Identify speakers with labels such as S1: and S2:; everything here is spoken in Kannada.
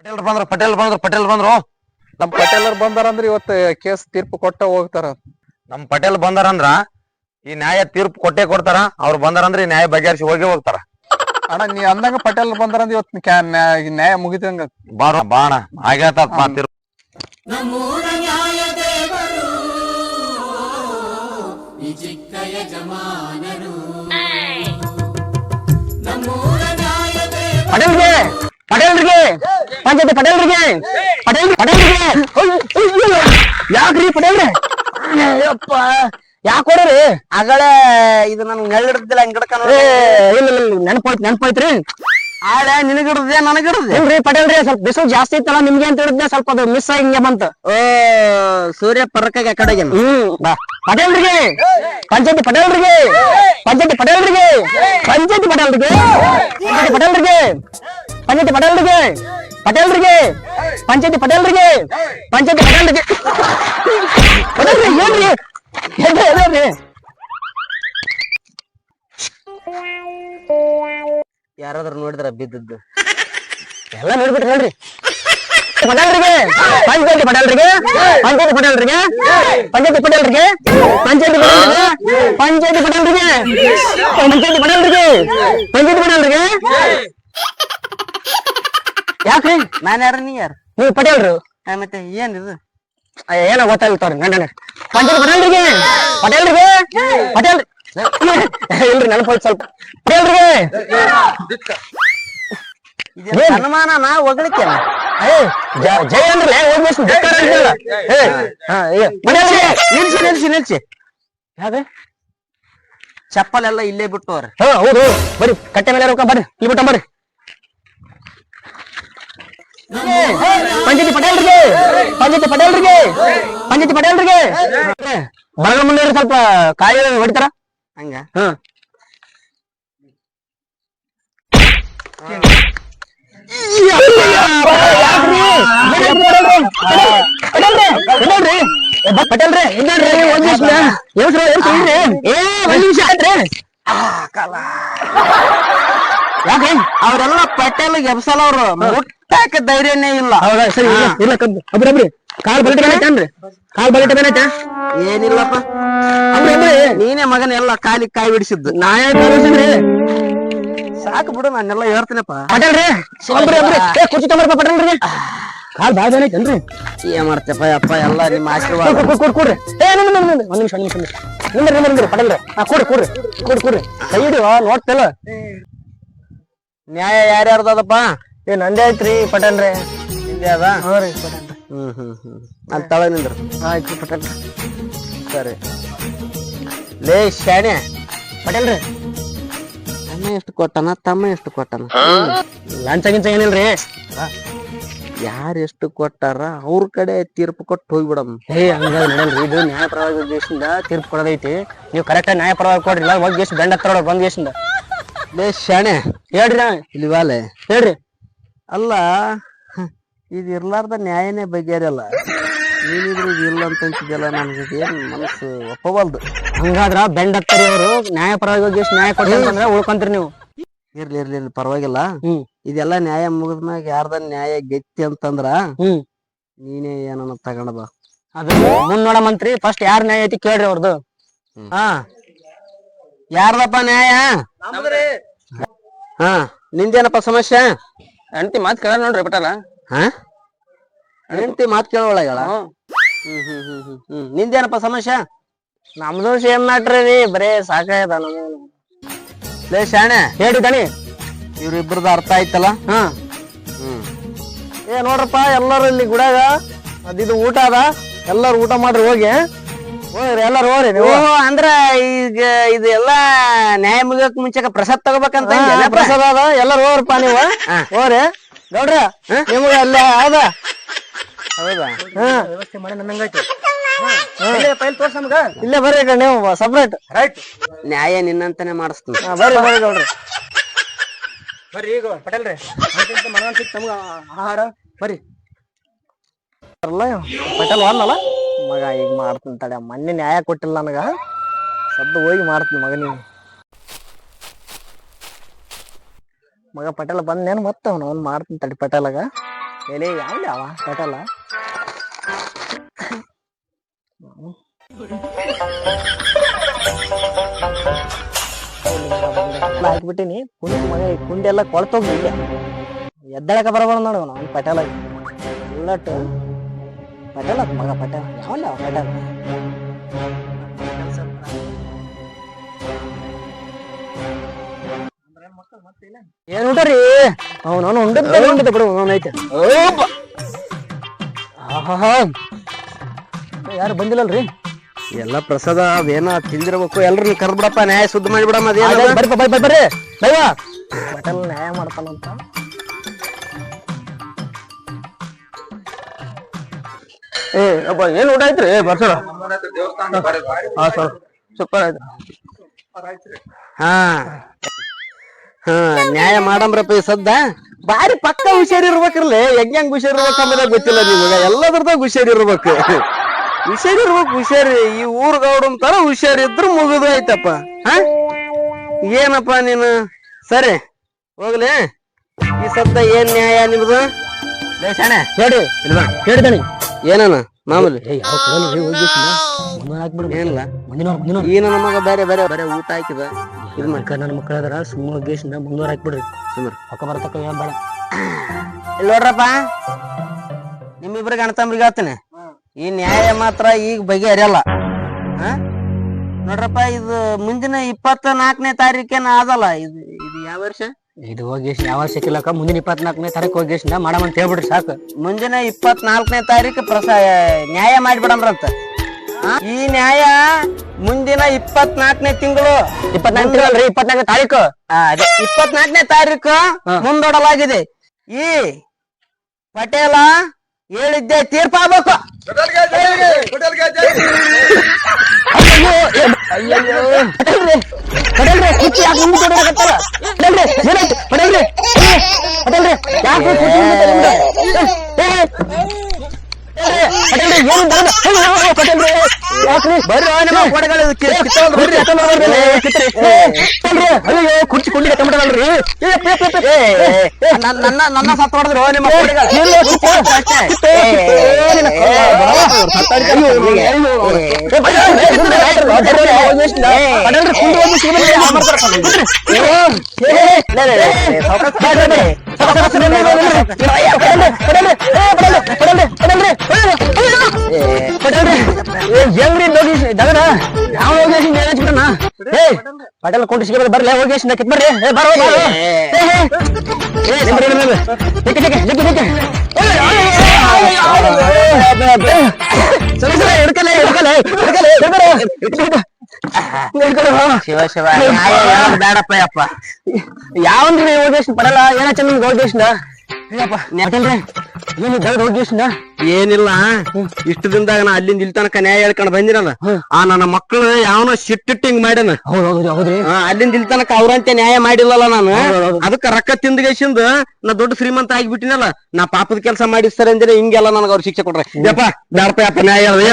S1: ಪಟೇಲ್ ಬಂದ್ರು ಪಟೇಲ್ ಬಂದ್ರು ಪಟೇಲ್ ಬಂದ್ರು.
S2: ನಮ್ ಪಟೇಲರ್ ಬಂದಾರಂದ್ರ ಇವತ್ತು ಕೇಸ್ ತೀರ್ಪು ಕೊಟ್ಟ ಹೋಗ್ತಾರ.
S1: ನಮ್ ಪಟೇಲ್ ಬಂದಾರಂದ್ರ ಈ ನ್ಯಾಯ ತೀರ್ಪು ಕೊಟ್ಟೆ ಕೊಡ್ತಾರ ಅವ್ರು ಬಂದಾರಂದ್ರ ಈ ನ್ಯಾಯ ಬಗೆಹರಿಸಿ ಹೋಗಿ ಹೋಗ್ತಾರ.
S2: ಅಣ್ಣ ನೀ ಅಂದಂಗ ಪಟೇಲ್ ಬಂದಾರ ಇವತ್ ಇವತ್ತು ಕ್ಯಾ- ನ್ಯಾ- ನ್ಯಾಯ ಮುಗಿದಂಗ.
S1: ಬಾರ ಬಾಣ ಆಗೇತ ತೀರ್ಪು
S3: ನಮ್ಮೂರ ನ್ಯಾಯ ದೇವರು ಈ ಚಿಕ್ಕ ಯಜಮಾನರು ನಮ್ಮೂರ ನ್ಯಾಯ ದೇವರು
S4: ಪಟೇಲ್ರಿಗೆ ಪಟೇಲ್ರಿಗೆ ಪಂಚಾಯತಿ ಪಟೇಲ್ರಿಗೆ ಪಟೇಲ್ ಪಟೇಲ್ರಿಗೆ ಯಾಕ್ರಿ ಪಟೇಲ್ರೆ ಅಯ್ಯಪ್ಪ ಯಾಕೆ ಕೊಡ್ರಿ
S5: ಆಗಳೇ ಇದು ನನ್ಗೆ ನೆಳ್ಳಿಡ್ದಿಲ್ಲ ಹಂಗ್ ಗಿಡಕ
S4: ಏ ಇಲ್ಲ ಇಲ್ಲ ಇಲ್ಲ, ನೆನಪಾಯ್ತು ನೆನಪಾಯ್ತ್ರಿ
S5: ಆಳೆ ನಿನಗಿಡ್ದೆ ನನಗಿಡ್ದೆ?
S4: ಇಲ್ರಿ ಪಟೇಲ್ರಿ ಸ್ವಲ್ಪ ಬಿಸಿಲು ಜಾಸ್ತಿ ಇತ್ತಲ್ಲ ನಿಮ್ಗೆ ಅಂತ ಹೇಳಿದ್ದೆ ಸ್ವಲ್ಪ ಅದು ಮಿಸ್ ಹಿಂಗೆ ಬಂತು.
S5: ಓ ಸೂರ್ಯ ಪರಕಾಗ ಕಡೆಗೆ
S4: ಹ್ಮ್ ಬಾ. ಪಟೇಲ್ರಿಗೆ ಪಂಚಾಯತಿ ಪಟೇಲ್ರಿಗೆ ಪಂಚಾಯತಿ ಪಟೇಲ್ರಿಗೆ ಪಂಚಾಯತಿ ಪಟೇಲ್ರಿಗೆ ಪಂಚಾಯತಿ ಪಟೇಲ್ರಿಗೆ ಪಂಚಾಯತಿ ಪಟೇಲ್ರಿಗೆ ಪಟೇಲ್ರಿಗೆ ಪಂಚಾಯತಿ ಪಟೇಲ್ರಿಗೆ ಪಂಚಾಯತಿ ಪಟೇಲ್ರಿಗೆ. ಪಟೇಲ್ರಿ ಏನ್ರಿ? ಎದ್ರಿ
S5: ಯಾರಾದ್ರೂ ನೋಡಿದ್ರ ಬಿದ್ದದ್ದು?
S4: ಎಲ್ಲ ನೋಡ್ಬಿಟ್ರಿ ಹೇಳ್ರಿ. ಪಟೇಲ್ರಿಗೆ? ಪಂಚಾಯತಿ ಪಟೇಲ್ರಿಗೆ? ಪಂಚಾಯತಿ ಪಟೇಲ್ರಿಗೆ? ಪಂಚಾಯತಿ ಪಟೇಲ್ರಿಗೆ? ಪಂಚಾಯತಿ ಪಟೇಲ್ರಿಗೆ? ಪಂಚಾಯತಿ ಪಟೇಲ್ರಿಗೆ? ಪಂಚಾಯತಿ ಪಟೇಲ್ರಿಗೆ? ಪಂಚಾಯತಿ ಪಟೇಲ್ರಿಗೆ? ಯಾಕ್ರಿ?
S5: ನಾನ್ ಯಾರ ನೀ ಯಾರು?
S4: ನೀವು ಪಟೇಲ್ರು?
S5: ಮತ್ತೆ ಏನಿದು
S4: ಅಯ್ಯ, ಏನೋ ಗೊತ್ತಾಗ್ತಾವ್ರಿ ನಡ ಪಂಚಾಯತಿ ಪಟೇಲ್ರಿಗೆ? ಪಟೇಲ್ರಿಗೆ? ಪಟೇಲ್ ಇಲ್ರಿ ನೆನಪೋಯ್ತು ಸ್ವಲ್ಪ. ಹೇಳ್ರಿ.
S5: ಇದು ನಾ ಹೊಗಳಿಕೆ
S4: ಜಯ ಅಂದ್ರಲ್ಲ ಹೋಗ್ಬೇಕು
S5: ನಿಲ್ಸಿ ನಿಲ್ಸಿ ನಿಲ್ಸಿ
S4: ಯಾವ್ದು?
S5: ಚಪ್ಪಲ್ ಎಲ್ಲ ಇಲ್ಲೇ ಬಿಟ್ಟವ್ರ.
S4: ಹಾ ಹೌದು ಬರ್ರಿ ಕಟ್ಟೆ ಮೇಲೆ ರೊಕ್ಕ ಬರ್ರಿ ಇಲ್ಲಿ ಬಿಟ್ಟ ಬರ್ರಿ ಪಂಚಾಯತಿ ಪಟೇಲ್ರಿಗೆ. ಪಂಚಾಯತಿ ಪಟೇಲ್ರಿಗೆ. ಪಂಚಾಯತಿ ಪಟೇಲ್ರಿಗೆ. ಬರಗ ಮುಂದೆ ಸ್ವಲ್ಪ ಕಾಯಿ ಹೊಡಿತಾರ?
S5: ಹಂಗ?
S4: ಹಾ. ಪಟೇಲ್ರಿ ಒಂದ್ ನಿಮಿಷ ಹೇಳ್ರಿ ಹೇಳ್ರಿ ಏ ಒಂದ್ ನಿಮಿಷ ಆಯ್ತ್ರಿ ಯಾಕೆ
S5: ಅವ್ರೆಲ್ಲ ಪಟೇಲ್ ಎಬ್ಸಲ್ಲ ಅವ್ರು. ಮುಟ್ಟಾಕ ಧೈರ್ಯನೇ ಇಲ್ಲ?
S4: ಹೌದಾ? ಸರಿ ಇಲ್ಲ ಇಲ್ಲ ಕಬ್ಬು ಅಬ್ರಿ ಅಬ್ರಿ ಕಾಲ್ ಬಲಿಟ ಬೇನೈತೇನ್ರಿ ಕಾಲ್ ಬಲಿಟ ಬೇನೈತೆ
S5: ಏನಿಲ್ಲಪ್ಪ.
S4: ಅಬ್ರಿ ಅಬ್ರಿ.
S5: ನೀನೇ ಮಗನ ಎಲ್ಲ ಕಾಲಿ ಕಾಯಿ ಬಿಡಿಸಿದ್ದು.
S4: ನಾ ಯಾಕೆ
S5: ಸಾಕು ಬಿಡು ನಾನೆಲ್ಲ ಹೇಳ್ತೀನಪ್ಪ.
S4: ಪಟೇಲ್ರಿ ಅಬ್ರಿ ಅಬ್ರಿ ಏ ಕುರ್ಚಿ ತಗೊಂಡ್ರಪ್ಪ ಪಟೇಲ್ರಿ. ಕಾಲ್ ಬಾಳ ಬೇನೈತೇನ್ರಿ
S5: ಏನ್ ಮಾಡ್ತೇಪ್ಪ ಅಪ್ಪ ಎಲ್ಲ ನಿಮ್ಮ ಆಶೀರ್ವಾದ.
S4: ಕೊಡ್ ಕೊಡ್ ಕೊಡ್ರಿ. ಏ ನಿಂದ ನಿಂದ ನಿಂದ ಒಂದ್ ನಿಮಿಷ ಒಂದ್ ನಿಮಿಷ ನಿಂದ್ರಿ ನಿಂದ್ರಿ ನಿಂದ್ರಿ ಪಟೇಲ್ರಿ. ಹಾ ಕೊಡ್ರಿ ಕೊಡ್ರಿ ಕೊಡ್ರಿ ಕೊಡ್ರಿ. ಕೈ ಹಿಡಿಯೋ ನೋಡ್ತಿಲ್ಲ
S5: ನ್ಯಾಯ ಯಾರ್ಯಾರ್ದದಪ್ಪ?
S4: ಏ ನಂದೇ ಐತ್ರಿ ಪಟೇಲ್ರಿ.
S5: ಹಿಂದೆ ಅದ
S4: ಹ್ಞೂ ರೀ ಪಟೇಲ್ರಿ.
S5: ಹ್ಮ್ ಹ್ಮ್ ಹ್ಮ್. ಅಲ್ಲಿ ತಳ ನಿಂದ್ರು.
S4: ಆಯ್ತು ಪಟೇಲ್ರಿ.
S5: ಸರಿ. ಲೇ ಶಾಣೆ.
S4: ಪಟೇಲ್ರಿ.
S5: ಅಣ್ಣ ಎಷ್ಟು ಕೊಟ್ಟನ ತಮ್ಮ ಎಷ್ಟು ಕೊಟ್ಟನ?
S4: ಲಂಚ ಗಿಂಚ ಏನಿಲ್ರಿ?
S5: ಯಾರು ಎಷ್ಟು ಕೊಟ್ಟಾರ ಅವ್ರ ಕಡೆ ತೀರ್ಪು ಕೊಟ್ಟು ಹೋಗ್ಬಿಡಮ್.
S4: ಏ ಹಂಗ ನಡೆಯಲ್ರಿ ಇದು ನ್ಯಾಯಪರವಾಗಿ ಉದ್ದೇಶದಿಂದ ತೀರ್ಪು ಕೊಡೋದೈತಿ. ನೀವು ಕರೆಕ್ಟ್ ನ್ಯಾಯಪರವಾಗಿ ಕೊಡ್ರಿ ಇಲ್ಲ ಹೋಗಿ ಗೆಸ್ಟ್ ದಂಡ ಹತ್ರ ಬಂದ್ ದೇಶದಿಂದ
S5: ಲೇ ಶಾಣೆ.
S4: ಹೇಳ್ರಿ ನಾ.
S5: ಇಲ್ಲಿ ವಾಲೆ
S4: ಹೇಳ್ರಿ.
S5: ಅಲ್ಲ ಇದು ಇರ್ಲಾರ್ದ ನ್ಯಾಯನೇ ಬಗೆಹರಿಯಲ್ಲ. ನೀನಿದ್ರು ಇದು ಇಲ್ಲ ಅಂತ ಅಂತಿದ್ಯಲ್ಲ ನನ್ಗೆ ಏನ್ ಮನಸ್ಸು ಒಪ್ಪವಲ್ದು
S4: ಹಂಗಾದ್ರ ಬೆಂಡ್ ಹತ್ತರಿ ಅವರು. ನ್ಯಾಯಪರವಾಗಿ ಹೋಗಿ ಎಷ್ಟು ನ್ಯಾಯ ಕೊಡ್ತ ಅಂತಂದ್ರೆ ಉಳ್ಕೊಂತೀರಿ ನೀವು.
S5: ಇರ್ಲಿ ಇರ್ಲಿ ಇರ್ಲಿ ಪರವಾಗಿಲ್ಲ.
S4: ಹ್ಮ್.
S5: ಇದೆಲ್ಲ ನ್ಯಾಯ ಮುಗಿದ್ಮ್ಯಾಗ ಯಾರ್ದ ನ್ಯಾಯ ಗೆತ್ತಿ ಅಂತಂದ್ರ
S4: ಹ್ಮ್.
S5: ನೀನೇ ಏನನ್ನ ತಗೊಂಡ್ ಬಾ.
S4: ಅದು ಮುಂದ್ ನೋಡಮಂತ್ರಿ ಫಸ್ಟ್ ಯಾರ ನ್ಯಾಯ ಐತಿ ಕೇಳ್ರಿ ಅವ್ರದ್ದು
S5: ಹಾ. ಯಾರ್ದಪ್ಪ ನ್ಯಾಯ? ಹಾ. ನಿಂದೇನಪ್ಪ ಸಮಸ್ಯೆ?
S4: ಹೆಂಡತಿ ಮಾತ್ ಕೇಳ ನೋಡ್ರಿ ಪಟೇಲ.
S5: ಹಾ? ಹೆಂಡತಿ ಮಾತ್ ಕೇಳೋಳಗಳ ನಿಂದೇನಪ್ಪ ಸಮಸ್ಯೆ?
S4: ನಮ್ದು ಸೇಮ್ ಮ್ಯಾಟ್ರಿ ರೀ ಬರೇ ಸಾಕಾಯದ ನಮ್ದು.
S5: ಲೇ ಶಾಣೆ
S4: ಹೇಳಿ ದಣಿ.
S5: ಇವ್ರಿಬ್ರದ ಅರ್ಥ ಆಯ್ತಲ್ಲ?
S4: ಹಾ.
S5: ಹ್ಮ್.
S4: ಏ ನೋಡ್ರಪ್ಪ ಎಲ್ಲರೂ ಇಲ್ಲಿ ಗುಡಾಗ ಅದಿದು ಊಟ ಅದ. ಎಲ್ಲರೂ ಊಟ ಮಾಡ್ರಿ ಹೋಗಿ. ಹೋಗ್ರಿ ಎಲ್ಲಾರು ಹೋಗ್ರಿ ನೀವು.
S5: ಓಹೋ ಅಂದ್ರ ಈಗ ಇದೆಲ್ಲ ನ್ಯಾಯ ಮುಗಿಯಕ್ ಮುಂಚೆಕ ಪ್ರಸಾದ್ ತಗೋಬೇಕಂತ ಎಲ್ಲ?
S4: ಪ್ರಸಾದ ಅದ ಎಲ್ಲಾರು ಹೋಗ್ರಪ್ಪ ನೀವು. ಹೋಗ್ರಿ ನೋಡ್ರಿ ನಿಮ್ಗ ಅಲ್ಲ ಅದ.
S5: ಹೌದಾ?
S4: ವ್ಯವಸ್ಥೆ ಮಾಡಿ ನನ್ನಂಗೈತಿ ಇಲ್ಲೇ ಬರ್ರಿ ಕಣ್ ನೀವು ಸಪ್ರೇಟ್ ರೈಟ್
S5: ನ್ಯಾಯ ನಿನ್ನಂತಾನೆ ಮಾಡಿಸ್ತೀನಿ
S4: ಬರ್ರಿ ಬರ್ರಿ ನೋಡ್ರಿ ಬರ್ರಿ ಈಗ ಪಟೇಲ್ರಿ. ಮನಗಂಡ್ ಸಿಕ್ತ ನಮ್ಗ ಆಹಾರ. ಬರ್ರಿ. ಅಲ್ಲ ಪಟೇಲ್ ವಾದ್ನಲ್ಲ ಮಗ ಈಗ ಮಾಡ್ತೀನಿ ತಡೆ ಮೊನ್ನೆ ನ್ಯಾಯ ಕೊಟ್ಟಿಲ್ಲ ನನಗ ಸದ್ದು ಹೋಗಿ ಮಾಡ್ತೀನಿ ಮಗ ನೀವು ಮಗ ಪಟೇಲ ಬಂದೇನು ಮತ್ತೆ ಅವ್ನು ಅವ್ನು ಮಾಡ್ತೀನಿ ತಡಿ ಪಟೇಲಾಗ ಎಲೆ ಯಾವ ಅವ ಪಟೇಲ ಹಾಕ್ಬಿಟ್ಟಿನಿ ಕುಂಡ್ ಮಗ ಈ ಕುಂಡೆಲ್ಲ ಕೊಳ್ತೋಗ್ಬಿಲ್ಲ ಎದ್ದಳಕ ಬರಬಾರ ನೋಡು ಅವ್ನು ಪಟೇಲ ಉಳ್ಳಟ್ಟು ಪಟೇಲ ಮಗ ಪಟೇಲ ಯಾವಲ್ಲ ಅವ ಪಟೇಲ ಏನ್ ಊಟ ನಾನು ಅವನು ಉಂಡದ ಉಂಡದ ಬಿಡು ಅವನು ಐತೆ. ಆಹಾಹಾ. ಯಾರು ಬಂದಿಲ್ಲಲ್ರಿ?
S5: ಎಲ್ಲ ಪ್ರಸಾದ ಅದೇನ ತಿಂದಿರ್ಬೇಕು ಎಲ್ರನ್ನ ಕರ್ದ್ಬಿಡಪ್ಪ ನ್ಯಾಯ ಶುದ್ಧ ಮಾಡಿಬಿಡಮ್ಮ
S4: ಅದೇ ಬರ್ರಿ ಬರ್ರಿ. ಪಟೇಲ್ ನ್ಯಾಯ ಮಾಡ್ತಾನಂತ.
S5: ಏ ಅಪ್ಪ ಏನ್ ಊಟ ಐತ್ರಿ ಬರ್ತಾರ ಹಾ ಸರ್. ಸೂಪರ್ ಆಯ್ತು. ಹಾ. ಹಾ ನ್ಯಾಯ ಮಾಡಂಬ್ರಪ್ಪ ಈ ಸದ್ದ. ಬಾರಿ ಪಕ್ಕ ಹುಷಾರಿರ್ಬೇಕಿರ್ಲಿ ಹೆಂಗ್ ಹೆಂಗ್ ಹುಷಾರಿರ್ಬೇಕು ಅಂದ್ರೆ ಗೊತ್ತಿಲ್ಲ ನಿಮಗೆ. ಎಲ್ಲದ್ರದಾಗ ಹುಷಾರಿ ಇರ್ಬೇಕು. ಹುಷಾರಿ ಈ ಊರ್ ಗೌಡನ್ ತರ ಹುಷಾರಿದ್ರು ಮುಗಿದು ಆಯ್ತಪ್ಪ ಹಾ? ಏನಪ್ಪ ನೀನು? ಸರಿ ಹೋಗ್ಲಿ. ಈ ಸದ್ದ ಏನ್ ನ್ಯಾಯ ನಿಮ್ದು?
S4: ಹೇಳಿ.
S5: ಇಲ್ವಾ
S4: ಹೇಳಿದಣಿ
S5: ಏನನ ಮಾಮೂಲಿ? ಏನಿಲ್ಲ.
S4: ಮುಂದಿನ ಮುಂದಿನ
S5: ಈ ನನ್ನ ಮಗ ಬೇರೆ ಬೇರೆ ಬೇರೆ ಊಟ ಹಾಕಿದ. ಇದು ಮಾಡಿ.
S4: ಮಕ್ಕ ನನ್ನ ಮಕ್ಕಳ ಅದಾರ ಸುಮ್ಮನೆ ಗೇಸಿಂದ ಮುಂದೂರ ಹಾಕ್ಬಿಡ್ರಿ.
S5: ಸುಮ್ಮನೆ
S4: ಪಕ್ಕ ಬರತಕ್ಕ ಏನ್ ಬೇಡ.
S5: ಇಲ್ಲಿ ನೋಡ್ರಪ್ಪ. ನಿಮ್ಮಿಬ್ರಿಗೆ ಅಣ್ತಂಬ್ರಿಗೆ ಹೇಳ್ತೀನಿ. ಈ ನ್ಯಾಯ ಮಾತ್ರ ಈಗ ಬಗೆಹರಿಯಲ್ಲ. ಹಾ ನೋಡ್ರಪ್ಪ ಇದು ಮುಂದಿನ ಇಪ್ಪತ್ತ ನಾಲ್ಕನೇ ತಾರೀಕೇನ ಆದಲ್ಲ ಇದು ಇದು ಯಾವ ವರ್ಷ?
S4: ಇದು ಹೋಗಿ ಯಾವ ಸಿಕ್ಕಿಲ್ಲಕ ಮುಂದಿನ ಇಪ್ಪತ್ನಾಲ್ಕನೇ ತಾರೀಕು ಹೋಗಿ ಮಾಡಮಂತ ಹೇಳ್ಬಿಡ್ರಿ ಸಾಕು.
S5: ಮುಂದಿನ ಇಪ್ಪತ್ನಾಲ್ಕನೇ ತಾರೀಕು ಪ್ರಸ ನ್ಯಾಯ ಮಾಡಿಬಿಡಮ್ರಂತ ಈ ನ್ಯಾಯ ಮುಂದಿನ ಇಪ್ಪತ್ನಾಲ್ಕನೇ ತಿಂಗಳು.
S4: ಇಪ್ಪತ್ನಾಲ್ಕು ತಿಂಗಳಲ್ರಿ? ಇಪ್ಪತ್ನಾಲ್ಕನೇ ತಾರೀಕು?
S5: ಅದೇ. ಇಪ್ಪತ್ನಾಲ್ಕನೇ ತಾರೀಕು ಮುಂದೂಡಲಾಗಿದೆ. ಈ ಪಟೇಲ ಹೇಳಿದ್ದೆ ತೀರ್ಪಾಗಬೇಕು.
S4: ಪಟೇಲ್ರಿ. ಪಟೇಲ್ರಿ ಕುರ್ಚಿ ಯಾಕೆ ಮುಂದೆ ಕೊಡೋದಾಗತ್ತಲ್ಲ ಪಟೇಲ್ರಿ ಏನಾಯ್ತು ಪಟೇಲ್ರಿ ಏ, ಪಟೇಲ್ರಿ ಯಾಕೆ ಕುರ್ಚಿ ಮುಂದೆ ಕೊಡೋದು? ಏ, ಏ, ಏ, ಪಟೇಲ್ರಿ ಏನು ಬರೋದು? ಏ, ಏ, ಏ, ಪಟೇಲ್ರಿ ಯಾಕ್ರಿ
S5: ಬರ್ರಿ ನಿಮ್ಮ ಕೊಡಗಳು ಕಿ- ಕಿತ್ತೋದು
S4: ಬರ್ರಿ ಎತ್ತಲ್ಲ ಬರ್ರಿ ಏ, ಕಿತ್ರಿ. ಏ, ಪಟೇಲ್ರಿ ಅಯ್ಯೋ ಕುರ್ಚಿ ಕುಂಡಿಗೆ ತಗೊಂಡಲ್ರಿ ಏ, ಏ, ಏ, ಏ, ಏ,
S5: ನನ್ನ ನನ್ನ ನನ್ನ ಸತ್ತು ಹೊಡೆದ್ರು ನಿಮ್ಮ ಕೊಡಗಳು
S4: ಹೆಂಗ್ರಿ ಹೋಗಿ ದಗದ ಯಾವ ಹೋಗಿ ಹಚ್ಬಿಡಣ ಏ ಪಟೇಲ್ ಕೊಂಡಿಸ್ಗೆ ಬರ್ಲಿ ಹೋಗಿ ಕಿತ್ ಬರ್ರಿ ಬರೋ ಏ. ಏ, ಏ, ಏ, ಏ, ಏ, ಸರಿ, ಸರಿ, ಹಿಡ್ಕಲೆ, ಹಿಡ್ಕಲೆ, ಹಿಡ್ಕಲೆ, ಹಿಡ್ಕಲೆ.
S5: ಶಿವ ಶಿವ ಬೇಡಪ್ಪ ಯಾವ್ದು ಬೇಡಪ್ಪ ಯಪ್ಪ
S4: ಯಾವನ್ರಿ ಹೋಗೇಶ್ ಪಡಲ್ಲ ಏನ ಚಂದ ಹೋಗೇಶ್ನ ಯಾಕಂದ್ರೆ ದಗದ ಹೋಗೇಶ್ನ
S5: ಏನಿಲ್ಲ ಇಷ್ಟ ದಿನದಾಗ ನಾ ಅಲ್ಲಿಂದ ಇಲ್ಲಿ ತನಕ ನ್ಯಾಯ ಹೇಳ್ಕೊಂಡು ಬಂದಿರಲ್ಲ ಆ ನನ್ನ ಮಕ್ಕಳು ಯಾವನೋ ಸಿಟ್ಟಿಟ್ಟು ಹಿಂಗ್ ಮಾಡ್ಯಾನ ಅಲ್ಲಿಂದ ಇಲ್ಲಿ ತನಕ ಅವ್ರಂತೆ ನ್ಯಾಯ ಮಾಡಿಲ್ಲಲ್ಲ ನಾನು ಅದಕ್ಕ ರೊಕ್ಕ ತಿಂದ್ಗೇಸಿಂದ ನಾ ದೊಡ್ಡ ಶ್ರೀಮಂತ ಆಗಿಬಿಟ್ಟಿನಲ್ಲ ನಾ ಪಾಪದ ಕೆಲಸ ಮಾಡಿಸ್ತಾರೆ ಅಂದ್ರೆ ಹಿಂಗೆಲ್ಲ ನನಗ ಅವ್ರು ಶಿಕ್ಷೆ ಕೊಡ್ರೆ ಯಪ್ಪ ದಾಡಪ್ಪ ಯಪ್ಪ ನ್ಯಾಯ ಹೇಳ್ದೆ.